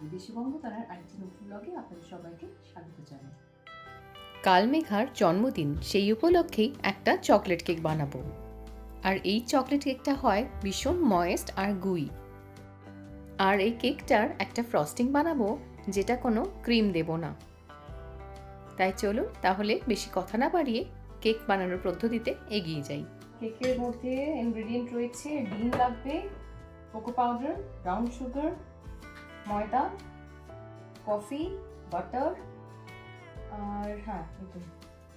বিদেশি বঙ্গতারার আরেকটি নতুন ব্লগে আপনাদের সবাইকে স্বাগত জানাই। কাল মেঘার জন্মদিন সেই উপলক্ষেই একটা চকলেট কেক বানাবো। আর এই চকলেট কেকটা হয় ভীষণ ময়েস্ট আর গুই আর এই কেকটার একটা ফ্রস্টিং বানাবো যেটা কোনো ক্রিম দেব না। তাই চলুন তাহলে বেশি কথা না বাড়িয়ে কেক বানানোর পদ্ধতিতে এগিয়ে যাই। কেকের মধ্যে ইনগ্রেডিয়েন্ট রয়েছে ডিম লাগবে কোকো পাউডার ব্রাউন সুগার ময়দা, কফি, বাটার, আর হ্যাঁ একটু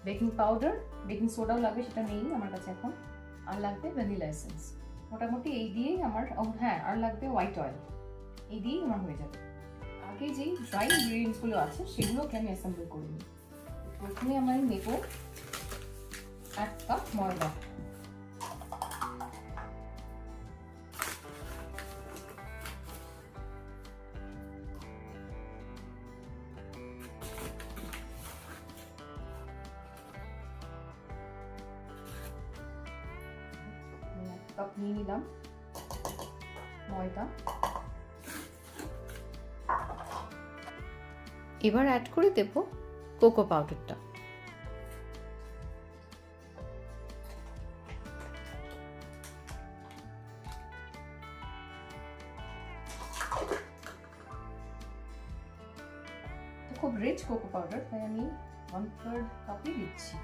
বেকিং পাউডার, বেকিং সোডাও লাগবে, সেটা নেই আমার কাছে এখন। আর লাগবে ভ্যানিলা এসেন্স। মোটামুটি এই দিয়েই আমার হ্যাঁ আর লাগবে হোয়াইট অয়েল। এই দিয়েই আমার হয়ে যাবে। আগে যেই ড্রাই ইনগ্রিডিয়েন্টসগুলো আছে, সেগুলোকে আমি অ্যাসেম্বল করে নিই। প্রথমে আমি নেব এক কাপ ময়দা। কাপ নিয়ে নিলাম। ময়দা। এবার অ্যাড করে দেব কোকো পাউডারটা খুব রিচ কোকো পাউডার তাই আমি ওয়ান থার্ড কাপই দিচ্ছি।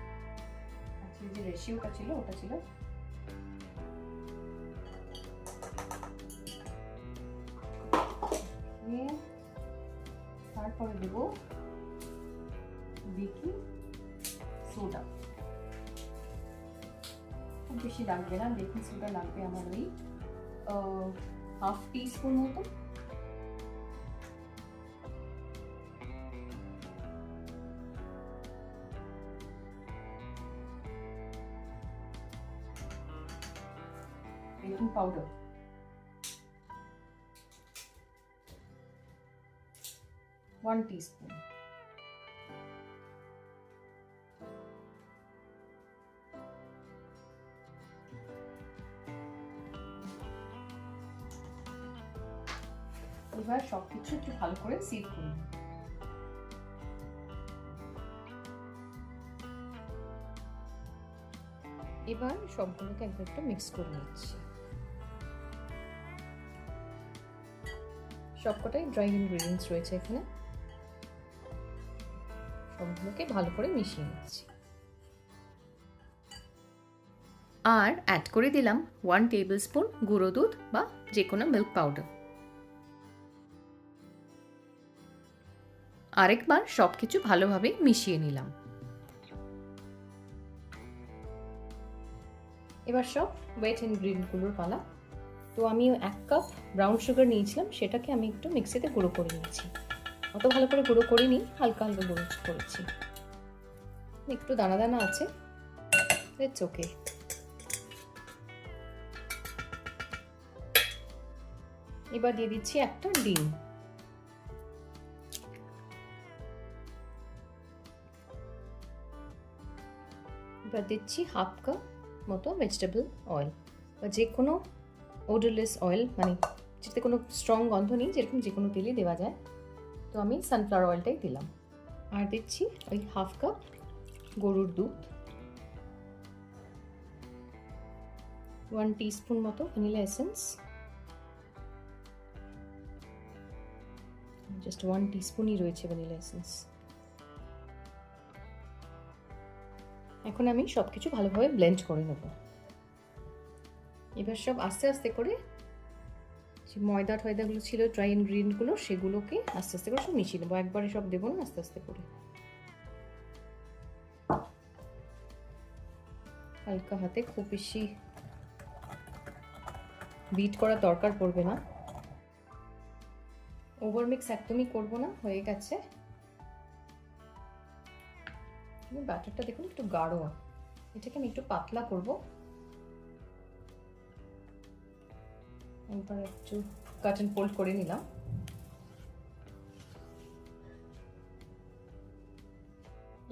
যে রেশিওটা ছিল, ওটা ছিল তারপরে দেবো বেকিং সোডা খুব বেশি লাগবে না বেকিং সোডা লাগবে আমার ওই হাফ টি স্পুন মতো বেকিং পাউডার ওয়ান টিস্পুন এবার সব কিছু একটু ভালো করে সিভ করুন এবার সবগুলোকে একবার একটু মিক্স করে নিচ্ছি। সবকটাই ড্রাই ইনগ্রিডিয়েন্টস রয়েছে এখানে। সবগুলোকে ভালো করে মিশিয়ে নিচ্ছি। আর অ্যাড করে দিলাম ওয়ান টেবিল স্পুন গুঁড়ো দুধ বা যে কোনো মিল্ক পাউডার আরেকবার সব কিছু ভালোভাবে মিশিয়ে নিলাম। এবার সব ওয়েট ইনগ্রিডিয়েন্টগুলোর পালা। তো আমি এক কাপ ব্রাউন সুগার নিয়েছিলাম সেটাকে আমি একটু মিক্সিতে গুঁড়ো করে নিয়েছি। অত ভালো করে গুঁড়ো করিনি হালকা হালকা গুঁড়ো করেছি। একটু দানা দানা আছে চোখে। এবার দিয়ে দিচ্ছি একটা ডিম। এবার দিচ্ছি হাফ কাপ মতো ভেজিটেবল অয়েল বা যে কোনো ওডরলেস অয়েল মানে যেটাতে কোনো স্ট্রং গন্ধ নেই, যেরকম যে কোনো তেলই দেওয়া যায়। তো আমি সানফ্লাওয়ার অয়েলটাই দিলাম। আর দিচ্ছি ওই হাফ কাপ গরুর দুধ। ওয়ান টিস্পুন মতো ভ্যানিলা এসেন্স জাস্ট ওয়ান টিস্পুনই রয়েছে ভ্যানিলা এসেন্স এখন আমি সব কিছু ভালোভাবে ব্লেন্ড করে নেব। এবার সব আস্তে আস্তে করে যে ময়দা টয়দাগুলো ছিল ড্রাই ইনগ্রিডিয়েন্টগুলো সেগুলোকে আস্তে আস্তে করে সব মিশিয়ে নেব। একবারে সব দেবো না, আস্তে আস্তে করে। হালকা হাতে খুব বেশি বিট করা দরকার পড়বে না। ওভার মিক্স একদমই করব না, হয়ে গেছে। ব্যাটারটা দেখুন, একটু গাঢ়। এটাকে আমি একটু পাতলা করব। এবার একটু কাট অ্যান্ড ফোল্ড করে নিলাম।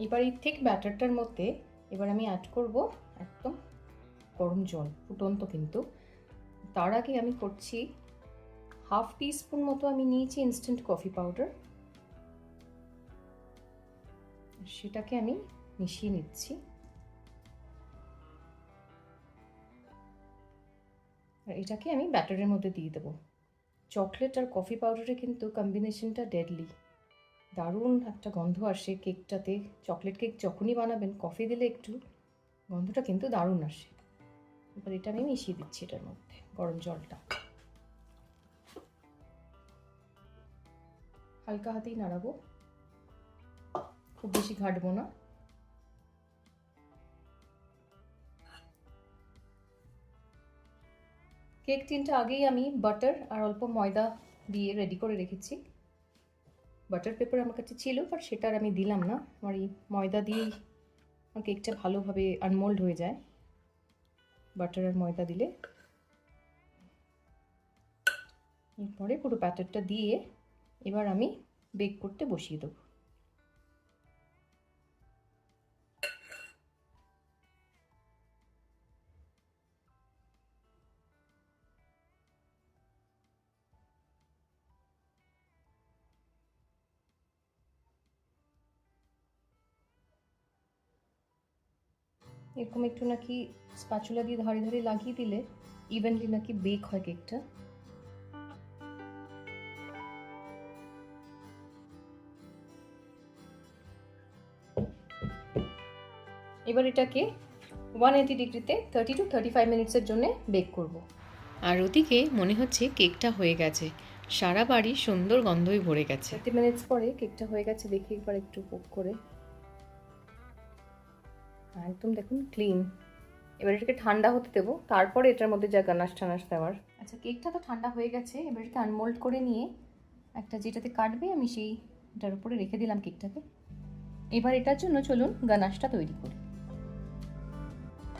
এবার এই ঠিক ব্যাটারটার মধ্যে এবার আমি অ্যাড করব একদম গরম জল, ফুটন্ত কিন্তু। তার আগে আমি করছি হাফ টিস্পুন মতো আমি নিয়েছি ইনস্ট্যান্ট কফি পাউডার সেটাকে আমি মিশিয়ে নিচ্ছি। আর এটাকে আমি ব্যাটারের মধ্যে দিয়ে দেবো। চকলেট আর কফি পাউডারে কিন্তু কম্বিনেশনটা ডেডলি দারুণ একটা গন্ধ আসে কেকটাতে চকলেট কেক যখনই বানাবেন কফি দিলে একটু গন্ধটা কিন্তু দারুণ আসে। এবার এটা আমি মিশিয়ে দিচ্ছি এটার মধ্যে, গরম জলটা। হালকা হাতেই নাড়াবো। খুব বেশি ঘাটবো না। কেক টিনটা আগেই আমি বাটার আর অল্প ময়দা দিয়ে রেডি করে রেখেছি। বাটার পেপার আমার কাছে ছিল বাট সেটা আর আমি দিলাম না। আমার এই ময়দা দিয়েই আমার কেকটা ভালোভাবে আনমোল্ড হয়ে যায়। বাটার আর ময়দা দিলে। এরপরে পুরো ব্যাটারটা দিয়ে এবার আমি বেক করতে বসিয়ে দেবো। এরকম একটু নাকি স্প্যাচুলা দিয়ে ধারে ধারে লাগিয়ে দিলে ইভেনলি নাকি বেক হয় কেকটা এবার এটাকে ওয়ান এইটি ডিগ্রিতে থার্টি টু থার্টি ফাইভ মিনিটসের জন্য বেক করব। আর ওদিকে মনে হচ্ছে কেকটা হয়ে গেছে। সারা বাড়ি সুন্দর গন্ধই ভরে গেছে। থার্টি মিনিটস পরে কেকটা হয়ে গেছে দেখি একবার একটু পোক করে। একদম দেখুন ক্লিন এবার এটাকে ঠান্ডা হতে দেবো, তারপরে এটার মধ্যে যা গানাশ টানাশ দেওয়ার। আচ্ছা কেকটা তো ঠান্ডা হয়ে গেছে, এবার এটাকে আনমোল্ড করে নিয়ে একটা যেটাতে কাটবে, আমি সেই এটার উপরে রেখে দিলাম কেকটাকে এবার এটার জন্য চলুন গানাশটা তৈরি করি।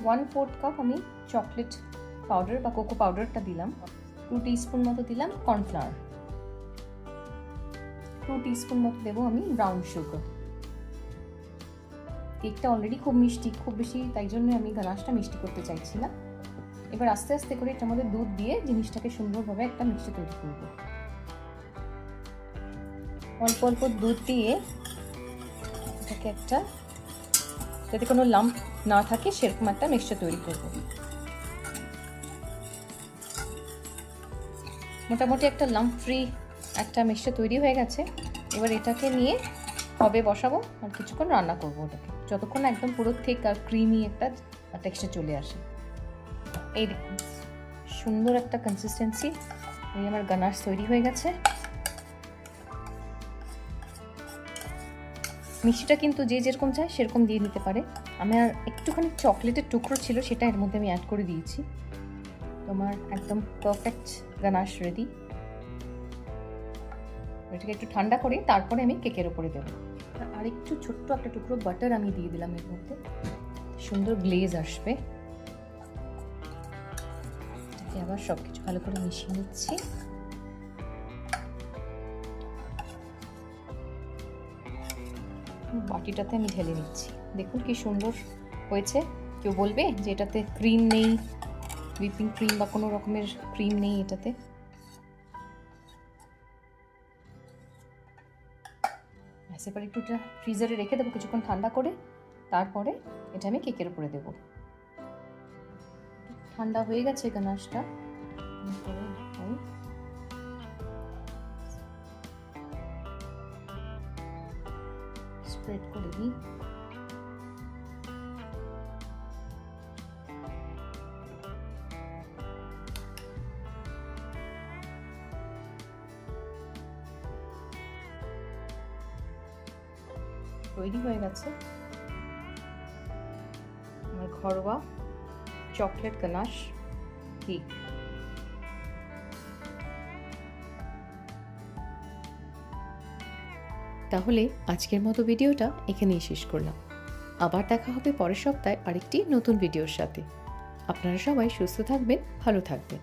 ওয়ান ফোর্থ কাপ আমি চকলেট পাউডার বা কোকো পাউডারটা দিলাম। টু টিস্পুন মতো দিলাম কর্নফ্লাওয়ার টু টিস্পুন মতো দেবো আমি ব্রাউন সুগার কেকটা অলরেডি খুব মিষ্টি, খুব বেশি, তাই জন্য আমি গানাশটা মিষ্টি করতে চাইছি না এবার আস্তে আস্তে করে এটার মধ্যে দুধ দিয়ে জিনিসটাকে সুন্দরভাবে একটা মিষ্টি তৈরি করব। অল্প অল্প দুধ দিয়ে এটাকে একটা, যাতে কোনো লাম্প না থাকে, সেরকম একটা মিক্সচার তৈরি করব। মোটামুটি একটা লাম্প ফ্রি একটা মিক্সচার তৈরি হয়ে গেছে। এবার এটাকে নিয়ে হবে বসাবো আর কিছুক্ষণ রান্না করব ওটাকে। যতক্ষণ একদম পুরো থেক আর ক্রিমি একটা টেক্সচার চলে আসে। এই দেখুন, সুন্দর একটা কনসিস্টেন্সি এই আমার গানাশ তৈরি হয়ে গেছে। মিষ্টিটা কিন্তু যে যেরকম চায় সেরকম দিয়ে নিতে পারে। আমি আর একটুখানি চকলেটের টুকরো ছিল, সেটা এর মধ্যে আমি অ্যাড করে দিয়েছি। তোমার একদম পারফেক্ট গানাশ রেডি এটাকে একটু ঠান্ডা করে তারপরে আমি কেকের ওপরে দেবো। একটু ছোট্ট একটা টুকরো বাটার আমি দিয়ে দিলাম এর মধ্যে। সুন্দর গ্লেজ আসবে। আবার সব কিছু ভালো করে মিশিয়ে নিচ্ছি। বাটিটাতে আমি ঢেলে নিচ্ছি। দেখুন কি সুন্দর হয়েছে। কেউ বলবে যে এটাতে ক্রিম নেই হুইপিং ক্রিম বা কোনো রকমের ক্রিম নেই এটাতে। একটু ফ্রিজারে রেখে দেবো, কিছুক্ষণ ঠান্ডা করে, তারপরে এটা আমি কেকের উপরে দেব। ঠান্ডা হয়ে গেছে গানাশটা স্প্রেড করে দিই তৈরি হয়ে গেছে। আমার ঘরোয়া চকলেট গানাশ কেক তাহলে আজকের মতো ভিডিওটা এখানেই শেষ করলাম। আবার দেখা হবে পরের সপ্তাহে আরেকটি নতুন ভিডিওর সাথে। আপনারা সবাই সুস্থ থাকবেন, ভালো থাকবেন।